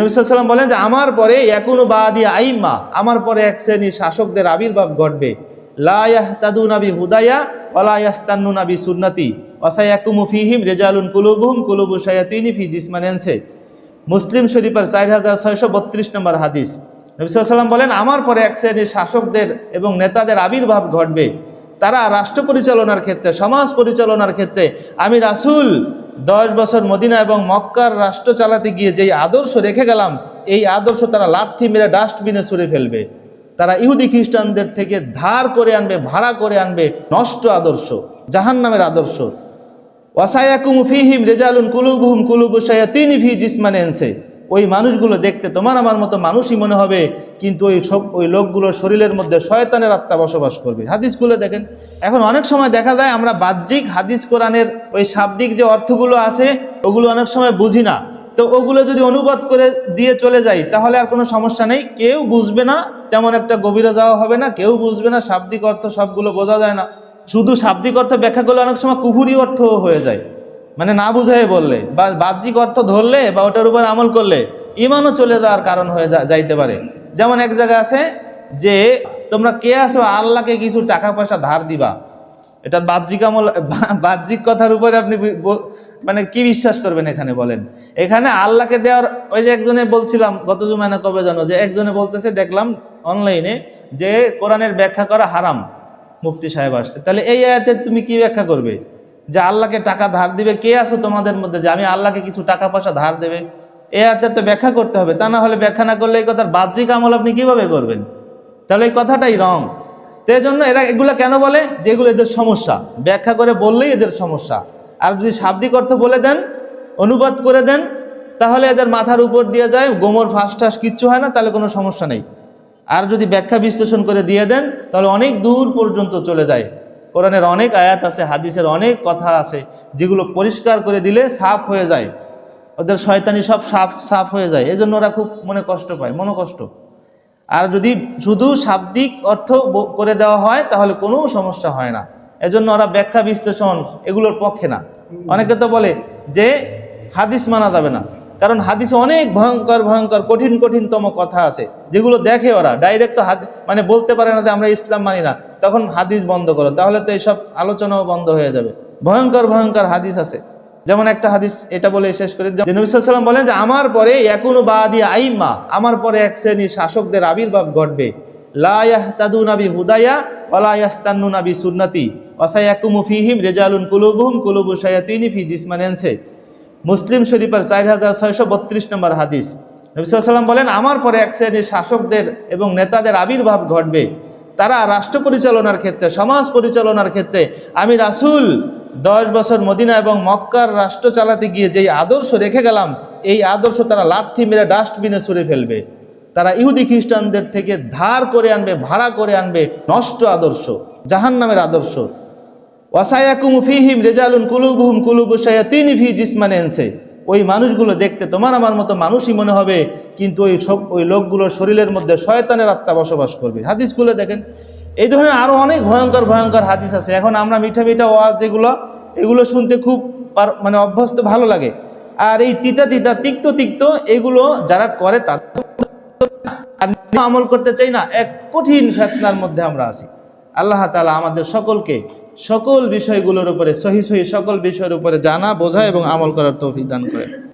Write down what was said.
নবিসাল্লাম বলেন যে, আমার পরে একুনো বাদি আইম্মা, আমার পরে এক শ্রেণির শাসকদের আবির্ভাব ঘটবে। লায়াহ তাদু নাবি হুদায়া ওলায়াস্তান্নু নাবি সুন্নতি ওসায়াকুমু ফিহিম রেজালুন কুলুবুহুম, কুলুবু শায়াতিনি ফি জিসমানেন্সে মুসলিম শরীফের চার হাজার ছয়শো বত্রিশ নম্বর হাদিস। নবিসাল্লাম বলেন, আমার পরে এক শ্রেণির শাসকদের এবং নেতাদের আবির্ভাব ঘটবে। তারা রাষ্ট্র পরিচালনার ক্ষেত্রে, সমাজ পরিচালনার ক্ষেত্রে, আমি রাসূল দশ বছর মদিনা এবং মক্কার রাষ্ট্র চালাতে গিয়ে যেই আদর্শ রেখে গেলাম, এই আদর্শ তারা লাথি মেরে ডাস্টবিনে ছুঁড়ে ফেলবে। তারা ইহুদি খ্রিস্টানদের থেকে ধার করে আনবে, ভাড়া করে আনবে নষ্ট আদর্শ জাহান নামের আদর্শ। ওয়াসায়াকুম ফিহিম রেজালুন কুলুবুহুম কুলুবু ভি ফি জিসমানেন্সে ওই মানুষগুলো দেখতে তোমার আমার মতো মানুষই মনে হবে, কিন্তু ওই সব, ওই লোকগুলোর শরীরের মধ্যে শয়তানের আত্মা বসবাস করবে। হাদিসগুলো দেখেন, এখন অনেক সময় দেখা যায় আমরা বাহ্যিক হাদিস কোরআনের ওই শাব্দিক যে অর্থগুলো আছে, ওগুলো অনেক সময় বুঝি না। তো ওগুলো যদি অনুবাদ করে দিয়ে চলে যাই, তাহলে আর কোনো সমস্যা নেই। কেউ বুঝবে না, তেমন একটা গভীরে যাওয়া হবে না, কেউ বুঝবে না, শাব্দিক অর্থ সবগুলো বোঝা যায় না। শুধু শাব্দিক অর্থ ব্যাখ্যা করলে অনেক সময় কুহুরি অর্থ হয়ে যায়। মানে না বুঝাই বললে বা বাহ্যিক অর্থ ধরলে বা ওটার উপর আমল করলে ইমানও চলে যাওয়ার কারণ হয়ে যাইতে পারে। যেমন এক জায়গা আছে যে তোমরা কে আসো আল্লাহকে কিছু টাকা পয়সা ধার দিবা। এটা বাহ্যিক আমল বাহ্যিক কথার উপরে আপনি মানে কি বিশ্বাস করবেন এখানে বলেন? এখানে আল্লাহকে দেওয়ার ওই যে একজনে বলছিলাম গত জুমানে কবে জানো? যে একজনে বলতেছে, দেখলাম অনলাইনে যে কোরআনের ব্যাখ্যা করা হারাম। মুফতি সাহেব আসছে। তাহলে এই আয়াতের তুমি কি ব্যাখ্যা করবে? যে আল্লাহকে টাকা ধার দিবে, কে আসো তোমাদের মধ্যে যে আমি আল্লাহকে কিছু টাকা পয়সা ধার দেবে? এই আয়াতের তো ব্যাখ্যা করতে হবে, তা না হলে ব্যাখ্যা না করলে এই কথার বাহ্যিক আমল আপনি কীভাবে করবেন? তাহলে এই কথাটাই রং। তো এই জন্য এরা এগুলো কেন বলে? যেগুলো এদের সমস্যা। ব্যাখ্যা করে বললেই এদের সমস্যা। আর যদি শাব্দিক অর্থ বলে দেন, অনুবাদ করে দেন, তাহলে এদের মাথার উপর দিয়ে যায়, গোমর, ফাঁস টাস কিচ্ছু হয় না, তাহলে কোনো সমস্যা নেই। আর যদি ব্যাখ্যা বিশ্লেষণ করে দিয়ে দেন, তাহলে অনেক দূর পর্যন্ত চলে যায়। কোরআনের অনেক আয়াত আছে, হাদিসের অনেক কথা আছে, যেগুলো পরিষ্কার করে দিলে সাফ হয়ে যায়। ওদের শয়তানি সব সাফ সাফ হয়ে যায়। এজন্য ওরা খুব মনে কষ্ট পায় মনোকষ্ট আর যদি শুধু শাব্দিক অর্থ করে দেওয়া হয়, তাহলে কোনো সমস্যা হয় না। এজন্য ওরা ব্যাখ্যা বিশ্লেষণ এগুলোর পক্ষে না। অনেকে তো বলে যে হাদিস মানা যাবে না। কারণ হাদিসে অনেক ভয়ঙ্কর ভয়ঙ্কর, কঠিন, কঠিনতম কথা আছে, যেগুলো দেখে ওরা। ডাইরেক্ট তো মানে বলতে পারে না যে আমরা ইসলাম মানি না। তখন হাদিস বন্ধ করো, তাহলে তো এইসব আলোচনাও বন্ধ হয়ে যাবে। ভয়ঙ্কর ভয়ঙ্কর হাদিস আছে। যেমন একটা হাদিস, এটা বলে শেষ করে। যে নবী বলেন যে, আমার পরে একুনো বাদি আইম্মা, আমার পরে এক শ্রেণির শাসকদের আবির্ভাব ঘটবে। লায়াহ তাদু নাবি হুদায়া ওলায়াস্তান্নু নাবি সুন্নতি ওসায়াকুমু ফিহিম রেজালুন কুলুবুহুম, কুলুবু শায়াতিনি ফি জিসমানেন্সে মুসলিম শরীফের চার হাজার ছয়শো বত্রিশ নম্বর হাদিস। নবী সাল্লাম বলেন, আমার পরে এক শ্রেণির শাসকদের এবং নেতাদের আবির্ভাব ঘটবে। তারা রাষ্ট্র পরিচালনার ক্ষেত্রে, সমাজ পরিচালনার ক্ষেত্রে, আমি রাসুল দশ বছর মদিনা এবং মক্কার রাষ্ট্র চালাতে গিয়ে যেই আদর্শ রেখে গেলাম, এই আদর্শ তারা লাথি মেরে ডাস্টবিনে ছুঁড়ে ফেলবে। তারা ইহুদি খ্রিস্টানদের থেকে ধার করে আনবে, ভাড়া করে আনবে, নষ্ট আদর্শ, জাহান্নামের আদর্শ। ওয়াসায়াকুম ফিহিম রেজালুন কুলুবুহুম কুলুবু শায়াতিনি ফি জিসমানেন্সে ওই মানুষগুলো দেখতে তোমার আমার মতো মানুষই মনে হবে, কিন্তু ওই সব, ওই লোকগুলোর শরীরের মধ্যে শয়তানের আত্মা বসবাস করবে। হাদিসগুলো দেখেন। এই ধরনের আরও অনেক ভয়ঙ্কর ভয়ঙ্কর হাদিস আছে। এখন আমরা মিঠা মিঠা ওয়াজ যেগুলো, এগুলো শুনতে খুব মানে অভ্যস্ত, ভালো লাগে। আর এই তিতা তিতা, তিক্ত তিক্ত এগুলো যারা করে আর আমল করতে চাই না, এক কঠিন ফেতনার মধ্যে আমরা আছি। আল্লাহ তালা আমাদের সকলকে সকল বিষয়গুলোর উপরে, সহি সহি সকল বিষয়ের উপরে জানা, বোঝা এবং আমল করার তৌফিক দান করেন।